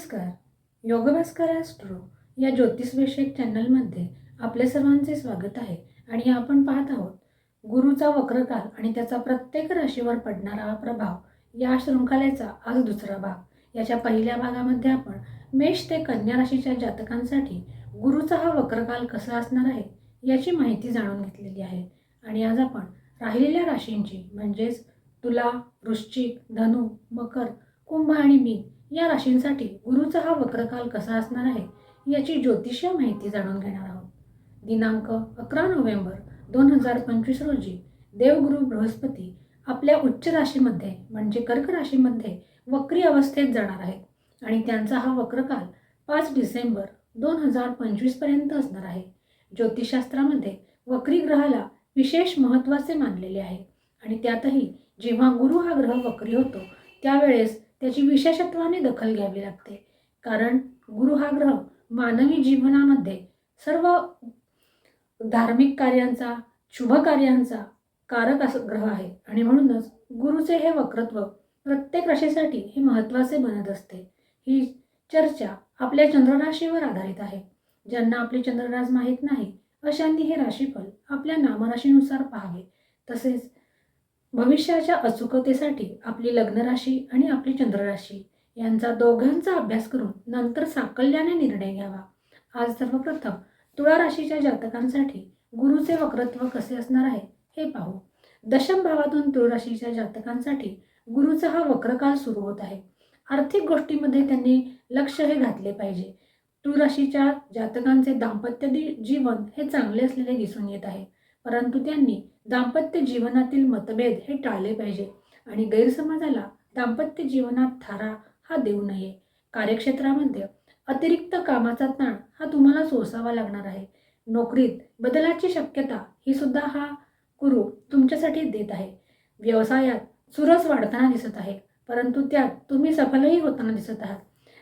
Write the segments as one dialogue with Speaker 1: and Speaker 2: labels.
Speaker 1: नमस्कार योगभास्कर ॲस्ट्रो या ज्योतिषविषयक चॅनलमध्ये आपल्या सर्वांचे स्वागत आहे आणि आपण पाहत आहोत. गुरुचा वक्रकाल आणि त्याचा प्रत्येक राशीवर पडणारा हा प्रभाव या शृंखलेचा आज दुसरा भाग. याच्या पहिल्या भागामध्ये आपण मेष ते कन्या राशीच्या जातकांसाठी गुरुचा हा वक्रकाल कसा असणार आहे याची माहिती जाणून घेतलेली आहे. आणि आज आपण राहिलेल्या राशींची म्हणजेच तुला वृश्चिक धनु मकर कुंभ आणि मीन या राशींसाठी गुरुचा हा वक्रकाल कसा असणार आहे याची ज्योतिषीय माहिती जाणून घेणार आहोत. दिनांक अकरा नोव्हेंबर दोन हजार पंचवीस रोजी देवगुरु बृहस्पती आपल्या उच्च राशीमध्ये म्हणजे कर्क राशीमध्ये वक्री अवस्थेत जाणार आहेत आणि त्यांचा हा वक्रकाल पाच डिसेंबर दोन हजार पंचवीसपर्यंत असणार आहे. ज्योतिषशास्त्रामध्ये वक्री ग्रहाला विशेष महत्त्वाचे मानलेले आहे आणि त्यातही जेव्हा गुरु हा ग्रह वक्री होतो त्यावेळेस त्याची विशेषत्वाने दखल घ्यावी लागते. कारण गुरु हा ग्रह मानवी जीवनामध्ये सर्व धार्मिक कार्यांचा शुभ कार्यांचा कारक असं ग्रह आहे. आणि म्हणूनच गुरुचे हे वक्रत्व प्रत्येक राशीसाठी हे महत्त्वाचे बनत असते. ही चर्चा आपल्या चंद्रराशीवर आधारित आहे. ज्यांना आपले चंद्रराज माहीत नाही अशांनी हे राशीफल आपल्या नामराशीनुसार पाहावे. तसेच भविष्याच्या अचूकतेसाठी आपली लग्नराशी आणि आपली चंद्रराशी यांचा दोघांचा अभ्यास करून नंतर साकल्याने निर्णय घ्यावा. आज सर्वप्रथम तुळा राशीच्या जातकांसाठी गुरुचे वक्रत्व कसे असणार आहे हे पाहू. दशम भावातून तुळ राशीच्या जातकांसाठी गुरुचा हा वक्रकाल सुरू होत आहे. आर्थिक गोष्टीमध्ये त्यांनी लक्ष हे घातले पाहिजे. तुळ राशीच्या जातकांचे दाम्पत्य जीवन हे चांगले असलेले दिसून येत आहे. परंतु त्यांनी दाम्पत्य जीवनातील मतभेद हे टाळले पाहिजे आणि गैरसमजाला दाम्पत्य जीवनात थारा हा देऊ नये. कार्यक्षेत्रामध्ये अतिरिक्त कामाचा ताण हा तुम्हाला सोसावा लागणार आहे. नोकरीत बदलाची शक्यता ही सुद्धा हा गुरु तुमच्यासाठी देत आहे. व्यवसायात चुरस वाढताना दिसत आहे परंतु त्यात तुम्ही सफलही होताना दिसत आहात.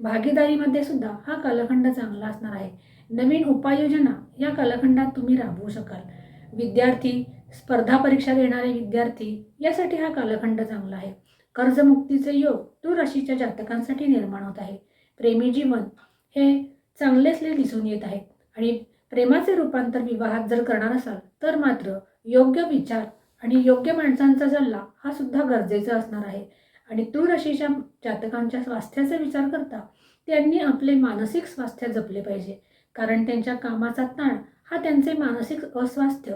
Speaker 1: भागीदारीमध्ये सुद्धा हा कालखंड चांगला असणार आहे. नवीन उपाययोजना या कालखंडात तुम्ही राबवू शकाल. विद्यार्थी स्पर्धा परीक्षा देणारे विद्यार्थी यासाठी हा कालखंड चांगला आहे. कर्जमुक्तीचे योग तूळ राशीच्या जातकांसाठी निर्माण होत आहे. प्रेमी जीवन हे चांगले असले दिसून येत आहे. आणि प्रेमाचे रूपांतर विवाहात जर करणार असाल तर मात्र योग्य विचार आणि योग्य माणसांचा सल्ला हा सुद्धा गरजेचा असणार आहे. आणि तूळ राशीच्या जातकांच्या स्वास्थ्याचा विचार करता त्यांनी आपले मानसिक स्वास्थ्य जपले पाहिजे. कारण त्यांच्या कामाचा ताण हा त्यांचे मानसिक अस्वास्थ्य.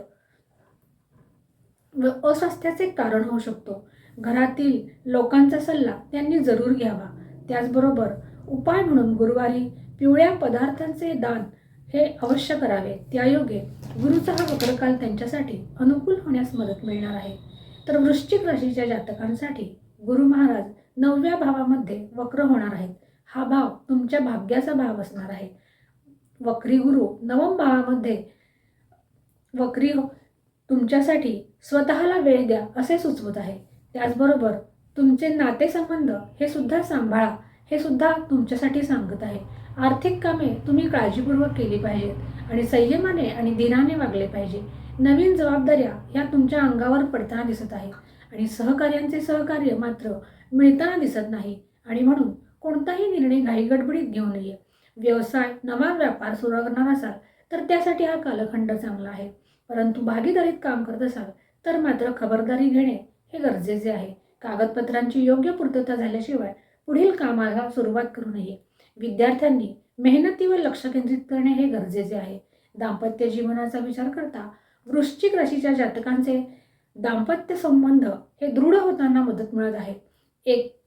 Speaker 1: व अस्वास्थ्याचे कारण होऊ शकतो. घरातील लोकांचा सल्ला त्यांनी जरूर घ्यावा. त्याचबरोबर उपाय म्हणून गुरुवारी पिवळ्या पदार्थांचे दान हे अवश्य करावे. त्यायोगे गुरुचा हा वक्रकाल त्यांच्यासाठी अनुकूल होण्यास मदत मिळणार आहे. तर वृश्चिक राशीच्या जातकांसाठी गुरु महाराज नवव्या भावामध्ये वक्र होणार आहेत. हा भाव तुमच्या भाग्याचा भाव असणार आहे. वक्री गुरु नवम भावामध्ये वक्री हो- तुमच्यासाठी स्वतःला वेळ द्या असे सुचवत आहे. त्याचबरोबर तुमचे नातेसंबंध हे सुद्धा सांभाळा हे सुद्धा तुमच्यासाठी सांगत आहे. आर्थिक कामे तुम्ही काळजीपूर्वक केली पाहिजेत आणि संयमाने आणि दिनाने वागले पाहिजे. नवीन जबाबदाऱ्या ह्या तुमच्या अंगावर पडताना दिसत आहेत आणि सहकार्यांचे सहकार्य मात्र मिळताना दिसत नाही. आणि म्हणून कोणताही निर्णय घाईगडबडीत घेऊ नये. व्यवसाय नवा व्यापार सुरू करणार असाल तर त्यासाठी हा कालखंड चांगला आहे. परंतु भागीदारीत काम करत असाल तर मात्र खबरदारी घेणे हे गरजेचे आहे. कागदपत्रांची योग्य पूर्तता झाल्याशिवाय पुढील कामाला सुरुवात करू नये. विद्यार्थ्यांनी मेहनतीवर लक्ष केंद्रित करणे हे गरजेचे आहे. दाम्पत्य जीवनाचा विचार करता वृश्चिक राशीच्या जातकांचे दाम्पत्य संबंध हे दृढ होताना मदत मिळत आहे. एक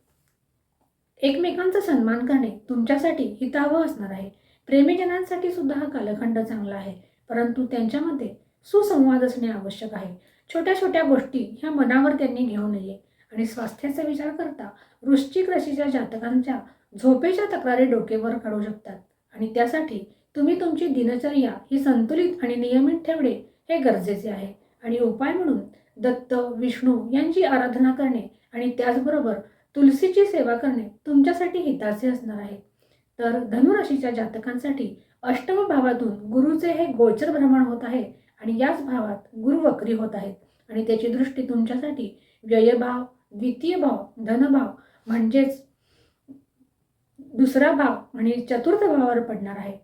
Speaker 1: एकमेकांचा सन्मान करणे तुमच्यासाठी हितावह असणार आहे. प्रेमीजनांसाठी सुद्धा हा कालखंड चांगला आहे. परंतु त्यांच्यामध्ये सुसंवाद असणे आवश्यक आहे. छोट्या छोट्या गोष्टी ह्या मनावर त्यांनी घेऊ नये. आणि स्वास्थ्याचा विचार करता वृश्चिक राशीच्या जातकांच्या झोपेच्या तक्रारी डोकेवर काढू शकतात. आणि त्यासाठी तुम्ही तुमची दिनचर्या ही संतुलित आणि नियमित ठेवणे हे गरजेचे आहे. आणि उपाय म्हणून दत्त विष्णू यांची आराधना करणे आणि त्याचबरोबर तुलसीची सेवा करणे तुमच्यासाठी हिताचे असणार आहे. तर धनुराशीच्या जातकांसाठी अष्टम भावातून गुरुचे हे गोचर भ्रमण होत आहे आणि याच भावात गुरु वक्री होत आहेत. आणि त्याची दृष्टी तुमच्यासाठी व्ययभाव द्वितीय भाव धनभाव म्हणजेच दुसरा भाव आणि चतुर्थ भावावर पडणार आहे.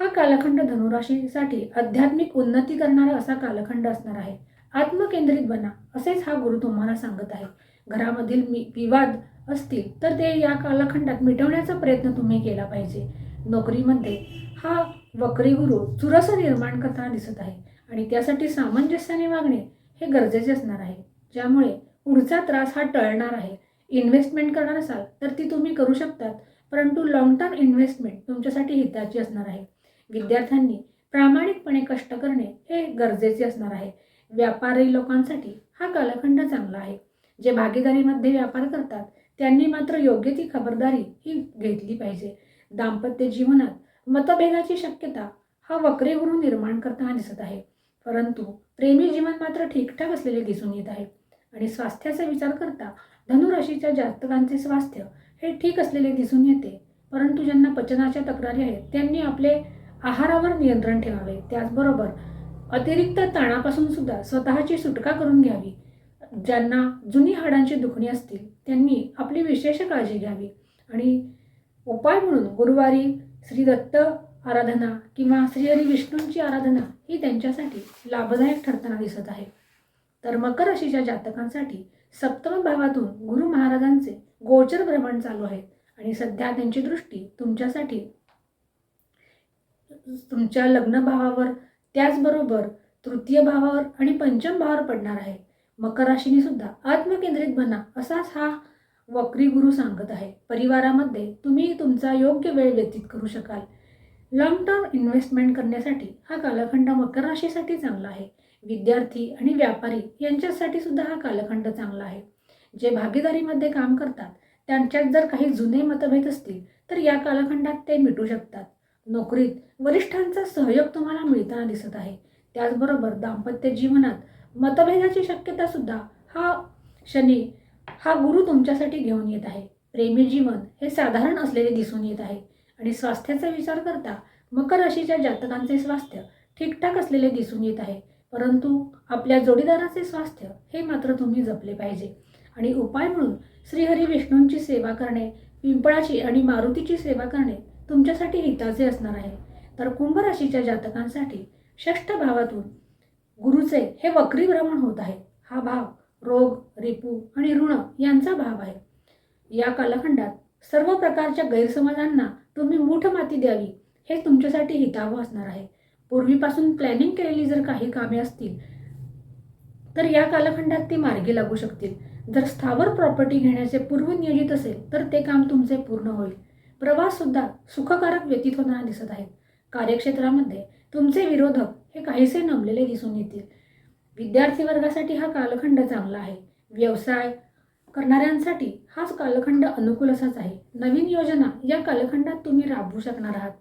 Speaker 1: हा कालखंड धनुराशीसाठी आध्यात्मिक उन्नती करणारा असा कालखंड असणार आहे. आत्मकेंद्रित बना असेच हा गुरु तुम्हाला सांगत आहे. घरामधील विवाद असतील तर ते या कालखंडात मिटवण्याचा प्रयत्न तुम्ही केला पाहिजे. नोकरीमध्ये हा वक्री गुरु चुरस निर्माण करताना दिसत आहे आणि त्यासाठी सामंजस्याने वागणे हे गरजेचे असणार आहे. ज्यामुळे पुढचा त्रास हा टळणार आहे. इन्व्हेस्टमेंट करणार असाल तर ती तुम्ही करू शकतात परंतु लॉंग टर्म इन्व्हेस्टमेंट तुमच्यासाठी हिताची असणार आहे. विद्यार्थ्यांनी प्रामाणिकपणे कष्ट करणे हे गरजेचे असणार आहे. व्यापारी लोकांसाठी हा कालखंड चांगला आहे. जे भागीदारीमध्ये व्यापार करतात त्यांनी मात्र योग्य ती खबरदारी ही घेतली पाहिजे. दाम्पत्य जीवनात मतभेदाची शक्यता हा वक्री गुरु निर्माण करताना दिसत आहे. परंतु प्रेमी जीवन मात्र ठीकठाक असलेले दिसून येत आहे. आणि स्वास्थ्याचा विचार करता धनुराशीच्या जातकांचे स्वास्थ्य हे ठीक असलेले दिसून येते. परंतु ज्यांना पचनाच्या तक्रारी आहेत त्यांनी आपले आहारावर नियंत्रण ठेवावे. त्याचबरोबर अतिरिक्त ताणापासून सुद्धा स्वतःची सुटका करून घ्यावी. ज्यांना जुनी हाडांची दुखणी असतील त्यांनी आपली विशेष काळजी घ्यावी. आणि उपाय म्हणून गुरुवारी श्री दत्त आराधना किंवा श्रीहरी विष्णूंची आराधना ही त्यांच्यासाठी लाभदायक ठरताना दिसत आहे. तर मकर राशीच्या जातकांसाठी सप्तम भावातून गुरु महाराजांचे गोचर भ्रमण चालू आहे. आणि सध्या त्यांची दृष्टी तुमच्यासाठी तुमच्या लग्न भावावर त्याचबरोबर तृतीय भावावर आणि पंचम भावावर पडणार आहे. मकर राशीने सुद्धा आत्मकेंद्रित बना असाच हा वक्री गुरु सांगत आहे. परिवारामध्ये तुम्ही तुमचा योग्य वेळ व्यतीत करू शकाल. लॉंग टर्म इन्व्हेस्टमेंट करण्यासाठी हा कालखंड मकर राशीसाठी चांगला आहे. विद्यार्थी आणि व्यापारी यांच्यासाठी सुद्धा हा कालखंड चांगला आहे. जे भागीदारीमध्ये काम करतात त्यांच्यात जर काही जुने मतभेद असतील तर या कालखंडात ते मिटू शकतात. नोकरीत वरिष्ठांचा सहयोग तुम्हाला मिळताना दिसत आहे. त्याचबरोबर दाम्पत्य जीवनात मतभेदाची शक्यता सुद्धा हा शनी हा गुरु तुमच्यासाठी घेऊन येत आहे. प्रेमी जीवन हे साधारण असलेले दिसून येत आहे. आणि स्वास्थ्याचा विचार करता मकर राशीच्या जातकांचे स्वास्थ्य ठीकठाक असलेले दिसून येत आहे. परंतु आपल्या जोडीदाराचे स्वास्थ्य हे मात्र तुम्ही जपले पाहिजे. आणि उपाय म्हणून श्रीहरी विष्णूंची सेवा करणे पिंपळाची आणि मारुतीची सेवा करणे तुमच्यासाठी हिताचे असणार आहे. तर कुंभ राशीच्या जातकांसाठी षष्ठ भावातून गुरुचे हे वक्री भ्रमण होत आहे. हा भाव रोग रिपू आणि ऋण यांचा भाव आहे. या कालखंडात सर्व प्रकारच्या गैरसमजांना तुम्ही मूठ माती द्यावी हे तुमच्यासाठी हितावं असणार आहे. पूर्वीपासून प्लॅनिंग केलेली जर काही कामे असतील तर या कालखंडात ती मार्गी लागू शकतील. जर स्थावर प्रॉपर्टी घेण्याचे पूर्वनियोजित असेल तर ते काम तुमचे पूर्ण होईल. प्रवाससुद्धा सुखकारक व्यतीत होताना दिसत आहेत. कार्यक्षेत्रामध्ये तुमचे विरोधक हे काहीसे नमलेले दिसून येतील. विद्यार्थी वर्गासाठी हा कालखंड चांगला आहे. व्यवसाय करणाऱ्यांसाठी हाच कालखंड अनुकूल असाच आहे. नवीन योजना या कालखंडात तुम्ही राबवू शकणार आहात.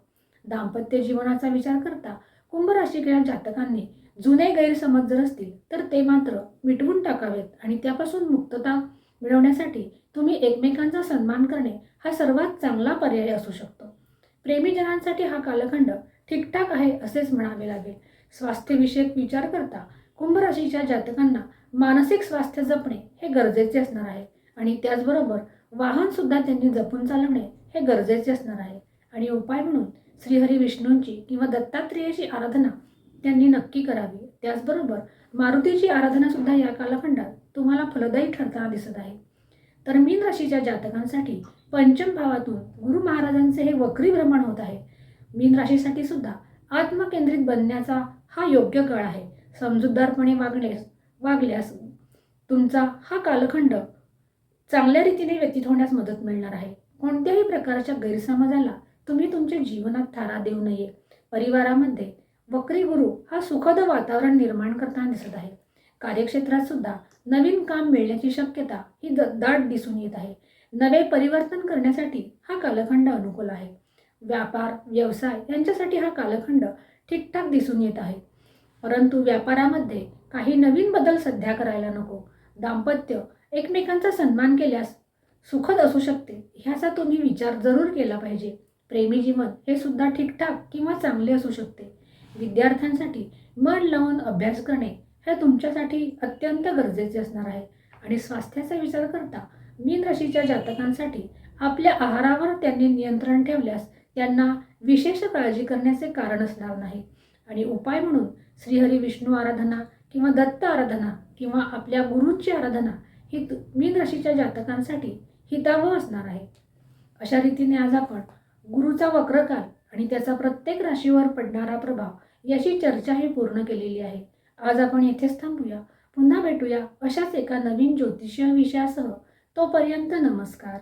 Speaker 1: दाम्पत्य जीवनाचा विचार करता कुंभ किंवा जातकांनी जुने गैरसमज जर असतील तर ते मात्र मिटवून टाकावेत आणि त्यापासून मुक्तता मिळवण्यासाठी तुम्ही एकमेकांचा सन्मान करणे हा सर्वात चांगला पर्याय असू शकतो. प्रेमीजनांसाठी हा कालखंड ठीकठाक आहे असेच म्हणावे लागेल. स्वास्थ्यविषयक विचार करता कुंभराशीच्या जातकांना मानसिक स्वास्थ्य जपणे हे गरजेचे असणार आहे. आणि त्याचबरोबर वाहनसुद्धा त्यांनी जपून चालवणे हे गरजेचे असणार आहे. आणि उपाय म्हणून श्रीहरी विष्णूंची किंवा दत्तात्रेयाची आराधना त्यांनी नक्की करावी. त्याचबरोबर मारुतीची आराधनासुद्धा या कालखंडात तुम्हाला फलदायी ठरताना दिसत आहे. तर मीन राशीच्या जातकांसाठी पंचम भावातून गुरु महाराजांचे हे वक्री भ्रमण होत आहे. मीन राशीसाठी सुद्धा आत्मकेंद्रित बनण्याचा हा योग्य काळ आहे. समजूतदारपणे वागण्यास वागल्यास तुमचा हा कालखंड चांगल्या रीतीने व्यतीत होण्यास मदत मिळणार आहे. कोणत्याही प्रकारच्या गैरसमजाला तुम्ही तुमच्या जीवनात थारा देऊ नये. परिवारामध्ये वक्री गुरु हा सुखद वातावरण निर्माण करताना दिसत आहे. कार्यक्षेत्रात सुद्धा नवीन काम मिळण्याची शक्यता ही द दाट दिसून येत आहे. नवे परिवर्तन करण्यासाठी हा कालखंड अनुकूल आहे. व्यापार व्यवसाय यांच्यासाठी हा कालखंड ठीकठाक दिसून येत आहे. परंतु व्यापारामध्ये काही नवीन बदल सध्या करायला नको. दाम्पत्य एकमेकांचा सन्मान केल्यास सुखद असू शकते ह्याचा तुम्ही विचार जरूर केला पाहिजे. प्रेमी जीवन हे सुद्धा ठीकठाक किंवा चांगले असू शकते. विद्यार्थ्यांसाठी मन लावून अभ्यास करणे हे तुमच्यासाठी अत्यंत गरजेचे असणार आहे. आणि स्वास्थ्याचा विचार करता मीन राशीच्या जातकांसाठी आपल्या आहारावर त्यांनी नियंत्रण ठेवल्यास त्यांना विशेष काळजी करण्याचे कारण असणार नाही. आणि उपाय म्हणून श्रीहरी विष्णू आराधना किंवा दत्त आराधना किंवा आपल्या गुरूंची आराधना ही तु- मीन राशीच्या जातकांसाठी हितावह असणार आहे. अशा रीतीने आज आपण गुरुचा वक्रकाल आणि त्याचा प्रत्येक राशीवर पडणारा प्रभाव याची चर्चाही पूर्ण केलेली आहे. आज आपण येथेच थांबूया. पुन्हा भेटूया अशाच एका नवीन ज्योतिषीय विषयासह. तोपर्यंत नमस्कार.